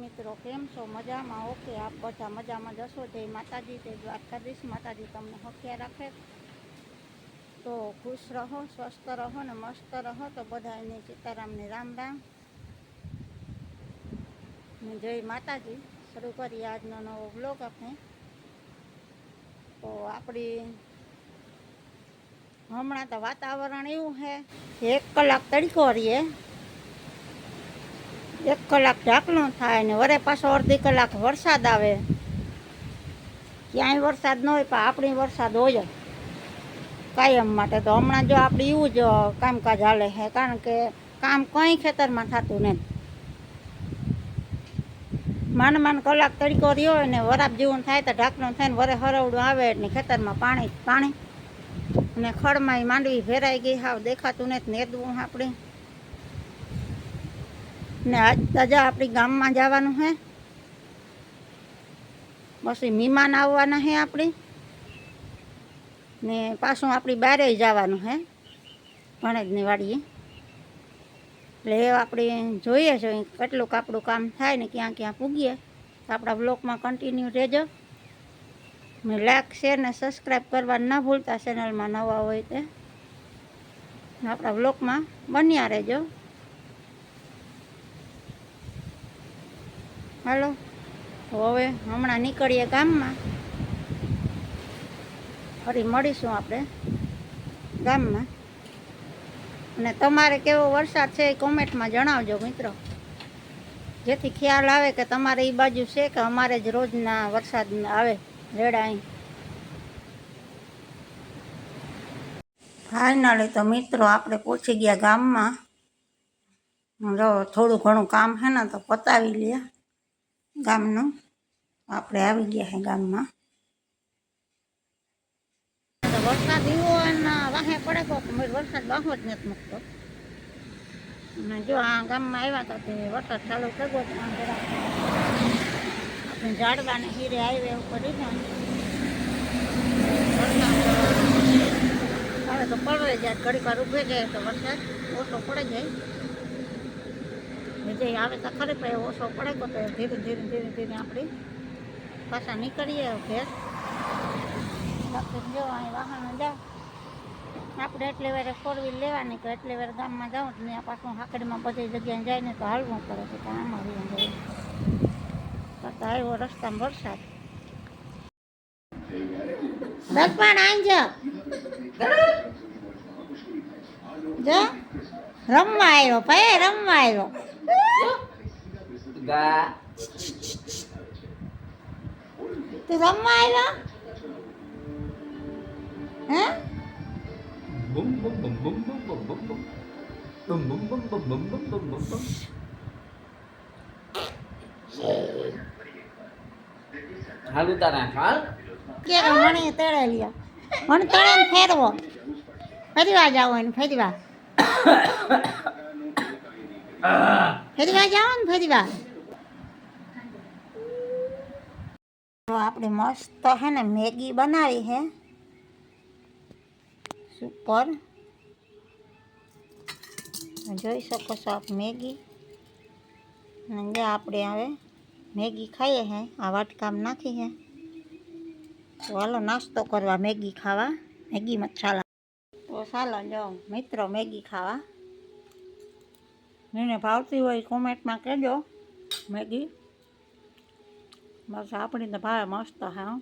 મિત્રો, કેમ છો? મજામાં? ઓકે, આપ બધા મજામાં જશો જય માતાજી, જય દ્વારકાધીશ. માતાજી તમને હખ્યા રાખે. તો ખુશ રહો, સ્વસ્થ રહો ને મસ્ત રહો. તો બધાને સીતારામને રામ રામ. ને જય માતાજી. શરૂ કરીએ આજનો નવો બ્લોગ આપણે. તો આપણી હમણાં તો વાતાવરણ એવું છે. એક કલાક તડકો રહીએ. એક કલાક ઢાંકણું થાય ને વરે પાછો અડધી કલાક વરસાદ આવે. ક્યાંય વરસાદ ન હોય પણ આપણી વરસાદ હોય કાયમ માટે તો હમણાં જો આપણે એવું જ કામકાજ હાલે છે, કારણ કે કામ કંઈ ખેતરમાં થતું નહીં માંડ માંડ કલાક તડકો રહ્યો હોય ને વરાપ જેવું થાય તો ઢાંકણું થાય ને વરે હરવડું આવે એટલે ખેતરમાં પાણી પાણી. અને ખડમાં માંડવી ભેરાઈ ગઈ, હાવ દેખાતું નથી નેદવું આપણે. ને આજ તાજા આપણી ગામમાં જવાનું છે પછી મહેમાન આવવાના હે આપણી. ને પાછું આપણી બારે જવાનું છે ભણેજની વાડીએ. એટલે એ આપણે જોઈએ છે કેટલુંક આપણું કામ થાય ને ક્યાં ક્યાં પૂગીએ. તો આપણા બ્લોગમાં કન્ટિન્યુ રહેજો. ને લાઈક શેર ને સબસ્ક્રાઈબ કરવા ન ભૂલતા ચેનલમાં નવા હોય તે. આપણા બ્લોગમાં બન્યા રહેજો. હાલો. હવે હમણાં નીકળીએ ગામમાં. ફરી મળીશું આપણે ગામમાં. અને તમારે કેવો વરસાદ છે એ કોમેન્ટમાં જણાવજો મિત્રો. જેથી ખ્યાલ આવે કે તમારે એ બાજુ છે કે અમારે જ રોજના વરસાદ આવે રેડા અહીં. ફાઇનલી તો મિત્રો આપણે પહોંચી ગયા ગામમાં. જો થોડું ઘણું કામ છે ને તો પતાવી લે ગામનું. આપણે આવી ગયા છે ગામમાં. વરસાદ એવો વાહે પડે કોક વરસાદ બહુ જ નથી મૂકતો. અને જો આ ગામમાં આવ્યા હતા તે વરસાદ ચાલુ થયો તો આમ જરાક આપણે ઝાડવાને હીરે હાઈવે ઉપર હવે તો પડે જાય ઘડીક વાર ઉભે જાય તો વરસાદ ઓછો પડે જાય. વિજય આવે તો ખરે પણ ઓછો પડે તો ધીરે ધીરે ધીરે ધીરે આપણે પાછા નીકળીએ ઘેર. જો અહીં વાહનો જાઓ આપણે એટલી વાર ફોર વ્હીલ લેવાની કે એટલી વાર ગામમાં જાઉં તો ત્યાં પાછું હાકડીમાં બધી જગ્યાએ જાય ને તો હાલવું પડે છે તો આમાં રહ્યું જાય કરતા આવ્યો રસ્તામાં વરસાદ. ભગવાન આઈ જા જો. રમવા આવ્યો, ભાઈ, રમવા આવ્યો. ગા તું રમવા આવ્યો હે bum bum bum bum bum bum bum bum bum bum bum bum bum bum bum bum bum હાલ ઉતારા હાલ કે મણી તેડે લ્યો મને તેડે ને ફેરવો ફેરવા જાવ ને ફેરવા ફેરવા જાઓ ને ફેરવા આપણે મસ્ત હે ને મેગી બનાવી હે. સુપર જોઈ શકો છો આપ મેગી. અને આપણે હવે મેગી ખાઈએ હે, આ વાટકામ નાખી હે. તો હાલો નાસ્તો કરવા મેગી ખાવા. મેગી મસાલા તો ચાલો જો મિત્રો મેગી ખાવા. જેને ભાવતી હોય કોમેન્ટમાં કહેજો, મેગી. બસ આપણી તો ભાવે મસ્ત હા.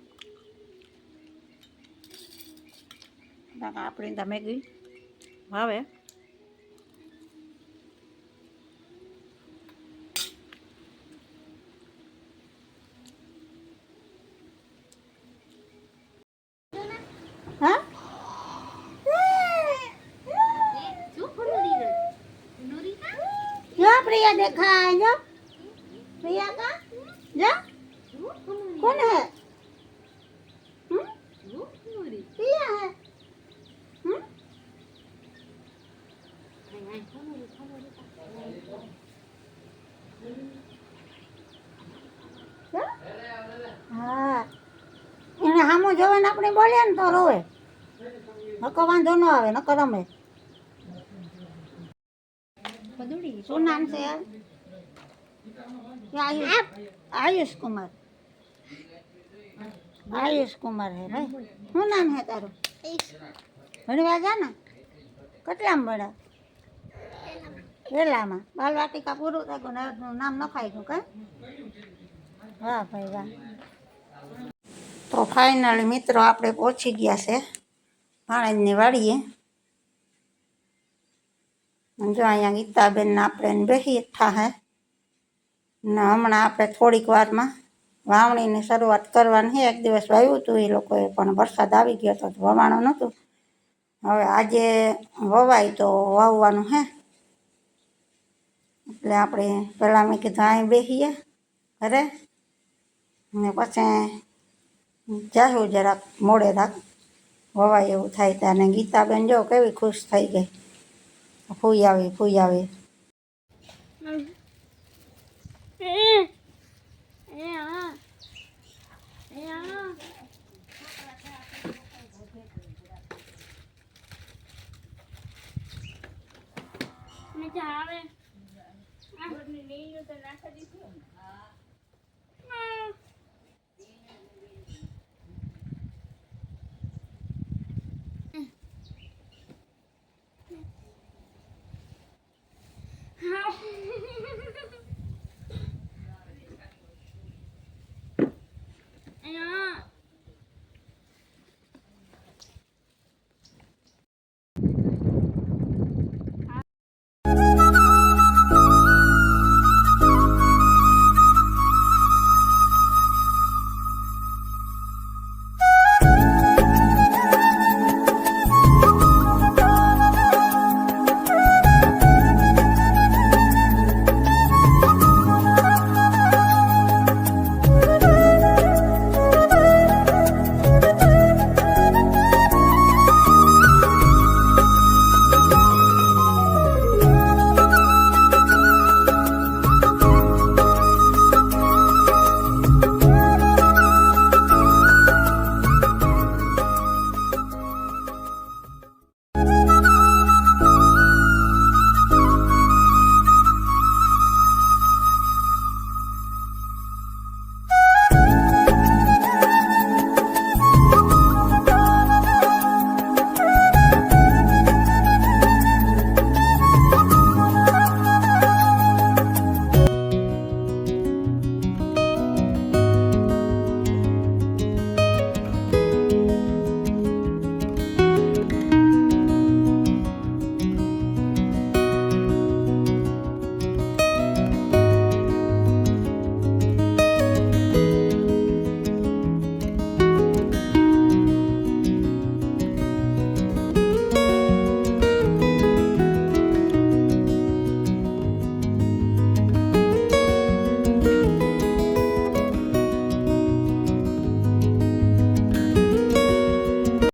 આપણી તો મેગી ભાવે હા જો પ્રિયા દેખાય, જો. પ્રિયા કા જો. કોણ હે? પ્રિયા હે? હા. એને સામો જોવે ને આપણે બોલીએ ને તો રોવે. નકો વાંધો ન આવે નકો રમે શું નામ છે? યાર આયુષ કુમાર. આયુષ કુમાર હે ભાઈ. શું નામ હે તારું? ભણવા જા ને. કેટલામાં ભણ્યા? પહેલામાં. બાલવાટિકા પૂરું થાય ગયું નામ નખાઈ ગયું કે વાહ ભાઈ વાહ. તો ફાઇનલી મિત્રો આપણે પહોંચી ગયા છે. ભાણેજની વાડીએ જો અહીંયા ગીતાબેન આપણે બેસીએ બેસી થાહે ને હમણાં આપણે થોડીક વારમાં વાવણીની શરૂઆત કરવાની એક દિવસ વાવ્યું હતું એ લોકોએ પણ વરસાદ આવી ગયો હતો વવાણું નહોતું. હવે આજે વવાય તો વાવવાનું હે. એટલે આપણે પહેલાં મેં કીધું અહીં બેસીએ ઘરે. ને પછી જાહું જરાક મોડે રાખ. વવાય એવું થાય ત્યાં ગીતાબેન જો કેવી ખુશ થઈ ગઈ. ફૂઈ આવી ફૂઈ આવી.